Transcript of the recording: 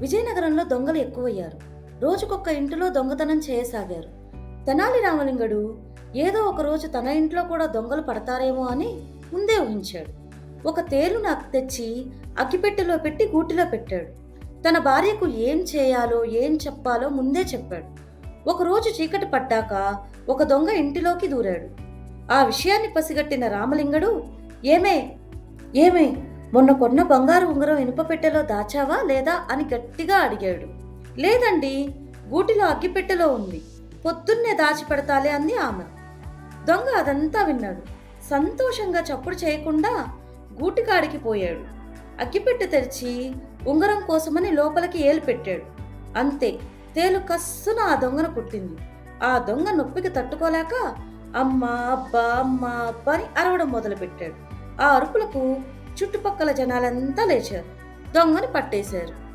విజయనగరంలో దొంగలు ఎక్కువయ్యారు. రోజుకొక్క ఇంటిలో దొంగతనం చేయసాగారు. తెనాలి రామలింగడు ఏదో ఒక రోజు తన ఇంట్లో కూడా దొంగలు పడతారేమో అని ముందే ఊహించాడు. ఒక తేలు నాకు తెచ్చి అగ్గిపెట్టెలో పెట్టి గూటిలో పెట్టాడు. తన భార్యకు ఏం చేయాలో ఏం చెప్పాలో ముందే చెప్పాడు. ఒకరోజు చీకటి పడ్డాక ఒక దొంగ ఇంటిలోకి దూరాడు. ఆ విషయాన్ని పసిగట్టిన రామలింగడు ఏమే ఏమే మొన్న కొన్న బంగారు ఉంగరం ఇనుప పెట్టెలో దాచావా లేదా అని గట్టిగా అడిగాడు. లేదండి గూటిలో అగ్గిపెట్టెలో ఉంది. పొద్దున్నే దాచిపెడతాలే అంది ఆమె. దొంగ అదంతా విన్నాడు. సంతోషంగా చప్పుడు చేయకుండా గూటికాడికి పోయాడు. అగ్గిపెట్టె తెరిచి ఉంగరం కోసమని లోపలికి ఏలు పెట్టాడు. అంతే తేలు కస్సున ఆ దొంగను పుట్టింది ఆ దొంగ నొప్పికి తట్టుకోలేక అమ్మా అబ్బా అమ్మా అబ్బా అని అరవడం మొదలుపెట్టాడు. ఆ అరుపులకు చుట్టుపక్కల జనాలంతా లేచారు. దొంగని పట్టేశారు.